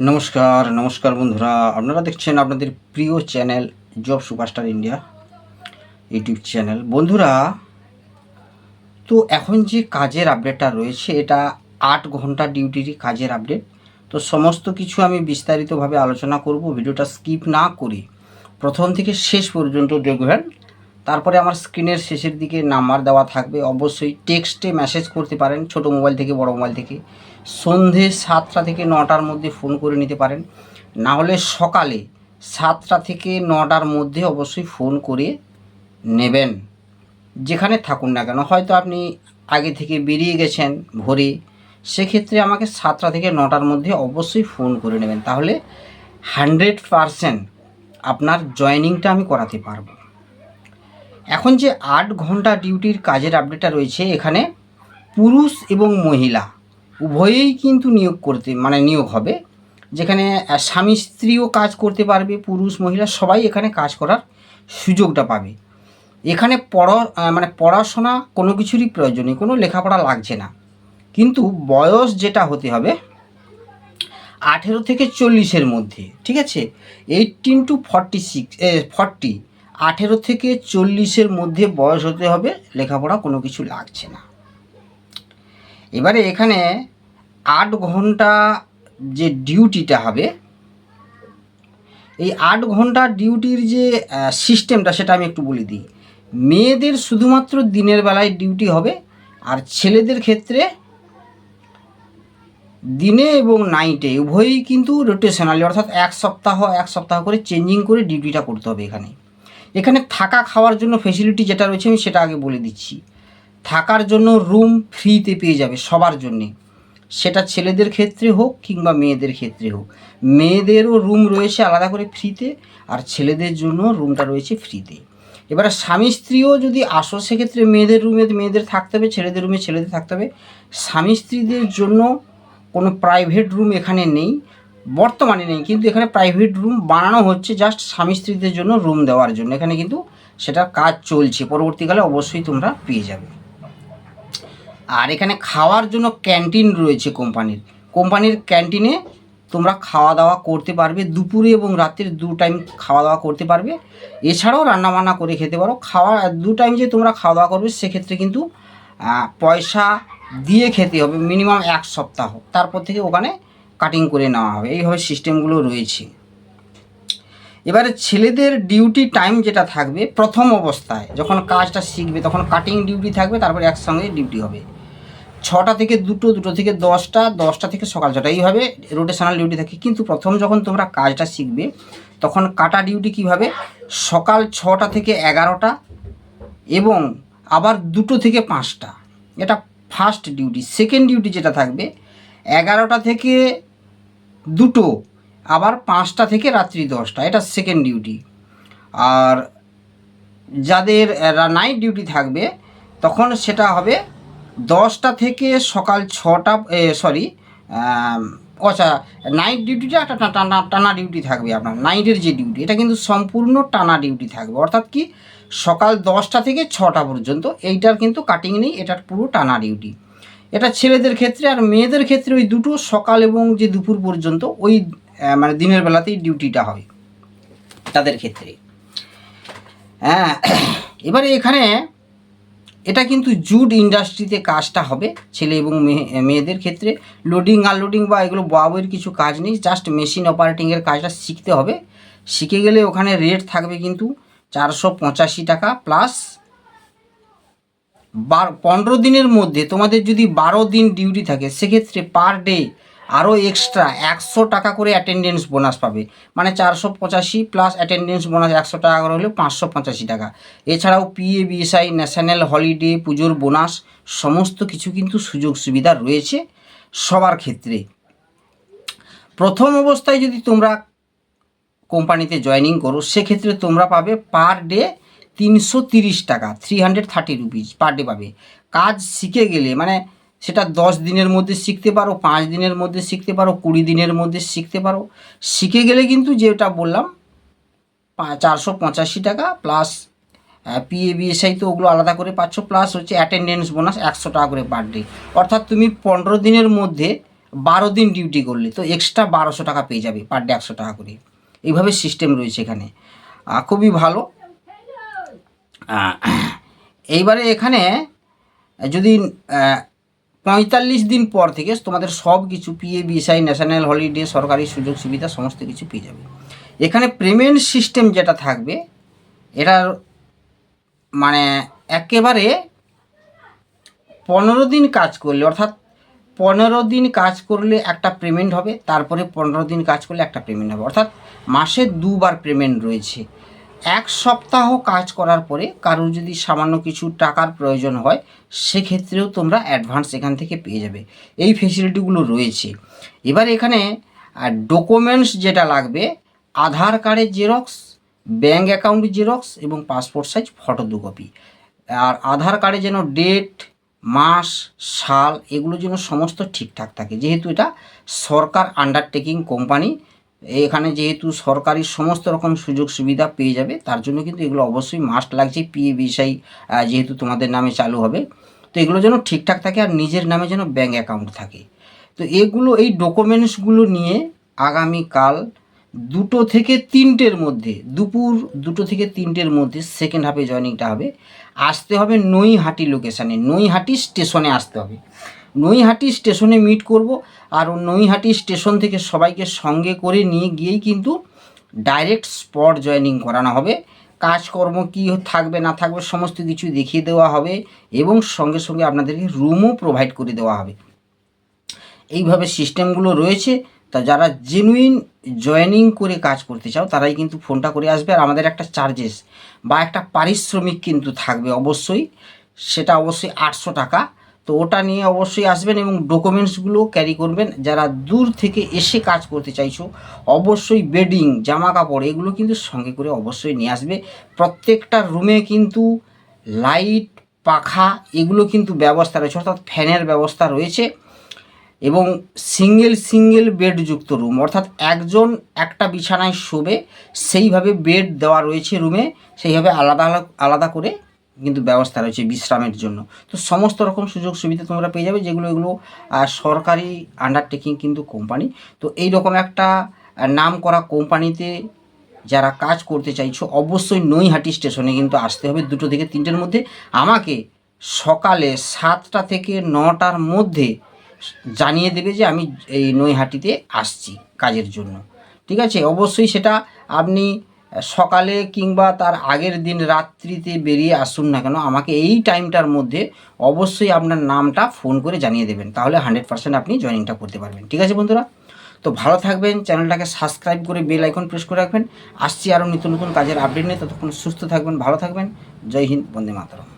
নমস্কার নমস্কার বন্ধুরা। আপনারা দেখছেন আপনাদের প্রিয় channel job superstar India YouTube channel. বন্ধুরা, তো এখন যে কাজের আপডেটটা রয়েছে, এটা আট ঘণ্টা ডিউটিরই কাজের আপডেট তো সমস্ত কিছু আমি বিস্তারিতভাবে আলোচনা করব, ভিডিওটা স্কিপ না করে। প্রথম থেকে শেষ পর্যন্ত দেখবেন। তারপরে আমার স্ক্রিনের শেষের দিকে নাম্বার দেওয়া থাকবে। অবশ্যই টেক্সটে মেসেজ করতে পারেন, ছোট মোবাইল থেকে, বড় মোবাইল থেকে। সন্ধে সাতটা থেকে নটার মধ্যে ফোন করে নিতে পারেন। না হলে সকালে সাতটা থেকে নটার মধ্যে অবশ্যই ফোন করে নেবেন। যেখানে থাকুন না কেন, হয়তো আপনি আগে থেকে বেরিয়ে গেছেন ভোরে, সেক্ষেত্রে আমাকে সাতটা থেকে নটার মধ্যে অবশ্যই ফোন করে নেবেন। তাহলে হান্ড্রেড পারসেন্ট আপনার জয়নিংটা আমি করাতে পারব। এখন যে আট ঘণ্টা ডিউটির কাজের আপডেটটা রয়েছে, এখানে পুরুষ এবং মহিলা উভয়েই কিন্তু নিয়োগ করতে মানে নিয়োগ হবে। যেখানে স্বামী স্ত্রীও কাজ করতে পারবে, পুরুষ, মহিলা সবাই এখানে কাজ করার সুযোগটা পাবে। এখানে পড়া মানে পড়াশোনা কোনো কিছুরই প্রয়োজন নেই, কোনো লেখাপড়া লাগছে না। কিন্তু বয়স যেটা হতে হবে, আঠেরো থেকে চল্লিশের মধ্যে, ঠিক আছে? Eighteen to forty six forty আঠেরো থেকে চল্লিশের মধ্যে বয়স হতে হবে, লেখাপড়া কোনো কিছু লাগছে না। এবারে এখানে আট ঘণ্টা যে ডিউটিটা হবে, এই আট ঘণ্টা ডিউটির যে সিস্টেমটা সেটা আমি একটু বলে দিই। মেয়েদের শুধুমাত্র দিনের বেলায় ডিউটি হবে, আর ছেলেদের ক্ষেত্রে দিনে এবং নাইটে উভয়ই কিন্তু রোটেশনালি অর্থাৎ এক সপ্তাহ এক সপ্তাহ করে চেঞ্জিং করে ডিউটিটা করতে হবে এখানে। এখানে থাকা খাওয়ার জন্য ফেসিলিটি যেটা রয়েছে আমি সেটা আগে বলে দিচ্ছি। থাকার জন্য রুম ফ্রিতে পেয়ে যাবে সবার জন্যে। সেটা ছেলেদের ক্ষেত্রে হোক কিংবা মেয়েদের ক্ষেত্রে হোক। মেয়েদেরও রুম রয়েছে আলাদা করে ফ্রিতে আর ছেলেদের জন্য রুমটা রয়েছে ফ্রিতে এবারে স্বামী স্ত্রীও যদি আসো, সেক্ষেত্রে মেয়েদের রুমে মেয়েদের থাকতে হবে, ছেলেদের রুমে ছেলেদের থাকতে হবে। স্বামী স্ত্রীদের জন্য কোনো প্রাইভেট রুম এখানে নেই, বর্তমানে নেই, কিন্তু এখানে প্রাইভেট রুম বানানো হচ্ছে জাস্ট স্বামী স্ত্রীদের জন্য রুম দেওয়ার জন্য। এখানে কিন্তু সেটার কাজ চলছে, পরবর্তীকালে অবশ্যই তোমরা পেয়ে যাবে। আর এখানে খাওয়ার জন্য ক্যান্টিন রয়েছে কোম্পানির। কোম্পানির ক্যান্টিনে তোমরা খাওয়া দাওয়া করতে পারবে, দুপুরে এবং রাতের দু টাইম খাওয়া দাওয়া করতে পারবে। এছাড়াও রান্নাবান্না করে খেতে পারো। খাওয়া, দু টাইম যে তোমরা খাওয়া দাওয়া করবে, সেক্ষেত্রে কিন্তু পয়সা দিয়ে খেতে হবে মিনিমাম এক সপ্তাহ। তারপর থেকে ওখানে কাটিং করে নেওয়া হবে। এইভাবে সিস্টেমগুলো রয়েছে। এবারে ছেলেদের ডিউটি টাইম যেটা থাকবে, প্রথম অবস্থায় যখন কাজটা শিখবে, তখন কাটিং ডিউটি থাকবে, তারপরে একসঙ্গে ডিউটি হবে। ছটা থেকে দুটো দুটো থেকে দশটা দশটা থেকে সকাল ছটা। এইভাবে রোটেশনাল ডিউটি থাকে। কিন্তু প্রথম যখন তোমরা কাজটা শিখবে, তখন কাটা ডিউটি কীভাবে? সকাল ছটা থেকে এগারোটা এবং আবার দুটো থেকে পাঁচটা। এটা ফার্স্ট ডিউটি সেকেন্ড ডিউটি যেটা থাকবে, এগারোটা থেকে দুটো, আবার পাঁচটা থেকে রাত্রি দশটা। এটা সেকেন্ড ডিউটি আর যাদের নাইট ডিউটি থাকবে, তখন সেটা হবে দশটা থেকে সকাল ছটা সরি আচ্ছা নাইট ডিউটিটা একটা টানা টানা ডিউটি থাকবে আপনার নাইটের যে ডিউটি এটা কিন্তু সম্পূর্ণ টানা ডিউটি থাকবে। অর্থাৎ কি, সকাল দশটা থেকে ছটা পর্যন্ত এইটার কিন্তু কাটিং নেই, এটার পুরো টানা ডিউটি এটা ছেলেদের ক্ষেত্রে আর মেয়েদের ক্ষেত্রে ওই দুটো সকাল এবং যে দুপুর পর্যন্ত ওই মানে দিনের বেলাতেই ডিউটিটা হয়, তাদের ক্ষেত্রে। হ্যাঁ এবারে এখানে এটা কিন্তু জুট ইন্ডাস্ট্রিতে কাজটা হবে, ছেলে এবং মেয়ে, মেয়েদের ক্ষেত্রে। লোডিং আনলোডিং বা এগুলো বয়ের কিছু কাজ নেই জাস্ট মেশিন অপারেটিংয়ের কাজটা শিখতে হবে। শিখে গেলে ওখানে রেট থাকবে কিন্তু চারশো পঁচাশি টাকা প্লাস বার, পনেরো দিনের মধ্যে তোমাদের যদি বারো দিন ডিউটি থাকে, সেক্ষেত্রে পার ডে আরও এক্সট্রা একশো টাকা করে অ্যাটেন্ডেন্স বোনাস পাবে। মানে চারশো পঁচাশি প্লাস অ্যাটেন্ডেন্স বোনাস একশো টাকা করে হলে পাঁচশো পঁচাশি টাকা। এছাড়াও পিএ বিএসআই ন্যাশনাল হলিডে পুজোর বোনাস সমস্ত কিছু কিন্তু সুযোগ সুবিধা রয়েছে সবার ক্ষেত্রে। প্রথম অবস্থায় যদি তোমরা কোম্পানিতে জয়েনিং করো, সেক্ষেত্রে তোমরা পাবে পার ডে তিনশো তিরিশ টাকা three hundred thirty rupees per day পাবে। কাজ শিখে গেলে মানে সেটা দশ দিনের মধ্যে শিখতে পারো, পাঁচ দিনের মধ্যে শিখতে পারো, কুড়ি দিনের মধ্যে শিখতে পারো। শিখে গেলে কিন্তু যেটা বললাম চারশো পঁচাশি টাকা প্লাস পিএ বিএসআই তো ওগুলো আলাদা করে পাচ্ছ প্লাস হচ্ছে অ্যাটেন্ডেন্স বোনাস একশো টাকা করে পার ডে অর্থাৎ তুমি পনেরো দিনের মধ্যে বারো দিন ডিউটি করলে, তো এক্সট্রা বারোশো টাকা পেয়ে যাবে পার ডে একশো টাকা করে। এইভাবে সিস্টেম রয়েছে এখানে। খুবই ভালো। এইবারে এখানে যদি পঁয়তাল্লিশ দিন পর থেকে তোমাদের সব কিছু পিএ বিএসআই ন্যাশনাল হলিডে সরকারি সুযোগ সুবিধা, সমস্ত কিছু পেয়ে যাবে। এখানে পেমেন্ট সিস্টেম যেটা থাকবে এটার মানে একেবারে পনেরো দিন কাজ করলে, অর্থাৎ পনেরো দিন কাজ করলে একটা পেমেন্ট হবে, তারপরে পনেরো দিন কাজ করলে একটা পেমেন্ট হবে। অর্থাৎ মাসে দুবার পেমেন্ট রয়েছে। এক সপ্তাহ কাজ করার পরে কারোর যদি সামান্য কিছু টাকার প্রয়োজন হয়, সেক্ষেত্রেও তোমরা অ্যাডভান্স এখান থেকে পেয়ে যাবে। এই ফেসিলিটিগুলো রয়েছে। এবার এখানে ডকুমেন্টস যেটা লাগবে, আধার কার্ডের জেরক্স ব্যাঙ্ক অ্যাকাউন্ট জেরক্স এবং পাসপোর্ট সাইজ ফটো দু কপি আর আধার কার্ডে যেন ডেট মাস, সাল, এগুলো যেন সমস্ত ঠিকঠাক থাকে। যেহেতু এটা সরকার আন্ডারটেকিং কোম্পানি এখানে যেহেতু সরকারি সমস্ত রকম সুযোগ সুবিধা পেয়ে যাবে, তার জন্য কিন্তু এগুলো অবশ্যই মাস্ট লাগছে। পিএ বিষয় যেহেতু তোমাদের নামে চালু হবে। তো এগুলো যেন ঠিকঠাক থাকে আর নিজের নামে যেন ব্যাঙ্ক অ্যাকাউন্ট থাকে। তো এগুলো, এই ডকুমেন্টসগুলো নিয়ে আগামীকাল দুটো থেকে তিনটের মধ্যে, দুপুর দুটো থেকে তিনটের মধ্যে সেকেন্ড হাফে জয়নিংটা হবে। আসতে হবে নৈহাটি লোকেশানে নৈহাটি স্টেশনে আসতে হবে। নৈহাটি স্টেশনে মিট করব। আর নৈহাটি স্টেশন থেকে সবাইকে সঙ্গে করে নিয়ে গিয়েই কিন্তু ডাইরেক্ট স্পট জয়েনিং করানো হবে। কাজকর্ম কী থাকবে, না থাকবে, সমস্ত কিছু দেখিয়ে দেওয়া হবে এবং সঙ্গে সঙ্গে আপনাদেরকে রুমও প্রোভাইড করে দেওয়া হবে। এইভাবে সিস্টেমগুলো রয়েছে। তা যারা জেনুইন জয়েনিং করে কাজ করতে চাও, তারাই কিন্তু ফোনটা করে আসবে। আর আমাদের একটা চার্জেস বা একটা পারিশ্রমিক কিন্তু থাকবে অবশ্যই। সেটা অবশ্যই আটশো টাকা। তো ওটা নিয়ে অবশ্যই আসবেন এবং ডকুমেন্টসগুলো ক্যারি করবেন। যারা দূর থেকে এসে কাজ করতে চাইছো, অবশ্যই বেডিং জামা কাপড় এগুলো কিন্তু সঙ্গে করে অবশ্যই নিয়ে আসবে। প্রত্যেকটা রুমে কিন্তু লাইট পাখা এগুলো কিন্তু ব্যবস্থা রয়েছে, অর্থাৎ ফ্যানের ব্যবস্থা রয়েছে এবং সিঙ্গেল সিঙ্গেল বেডযুক্ত রুম অর্থাৎ একজন একটা বিছানায় শোবে, সেইভাবে বেড দেওয়া রয়েছে রুমে সেইভাবে আলাদা আলা- আলাদা করে কিন্তু ব্যবস্থা রয়েছে বিশ্রামের জন্য। তো সমস্ত রকম সুযোগ সুবিধা তোমরা পেয়ে যাবে, যেগুলো এগুলো সরকারি আন্ডারটেকিং কিন্তু কোম্পানি তো এই রকম একটা নাম করা কোম্পানিতে যারা কাজ করতে চাইছো, অবশ্যই নৈহাটি স্টেশনে কিন্তু আসতে হবে দুটো থেকে তিনটের মধ্যে। আমাকে সকালে সাতটা থেকে নটার মধ্যে জানিয়ে দেবে যে আমি এই নৈহাটিতে আসছি কাজের জন্য। ঠিক আছে? অবশ্যই সেটা আপনি সকালে কিংবা তার আগের দিন রাত্রিতে বেরিয়ে আসুন না কেন, আমাকে এই টাইমটার মধ্যে অবশ্যই আপনার নামটা ফোন করে জানিয়ে দেবেন। তাহলে হান্ড্রেড পার্সেন্ট আপনি জয়েনিংটা করতে পারবেন। ঠিক আছে বন্ধুরা? তো ভালো থাকবেন, চ্যানেলটাকে সাবস্ক্রাইব করে বেল আইকন প্রেস করে রাখবেন। আসছি আরও নিত্য নতুন কাজের আপডেট নিয়ে, ততক্ষণ সুস্থ থাকবেন, ভালো থাকবেন। জয় হিন্দ, বন্দে মাতরম।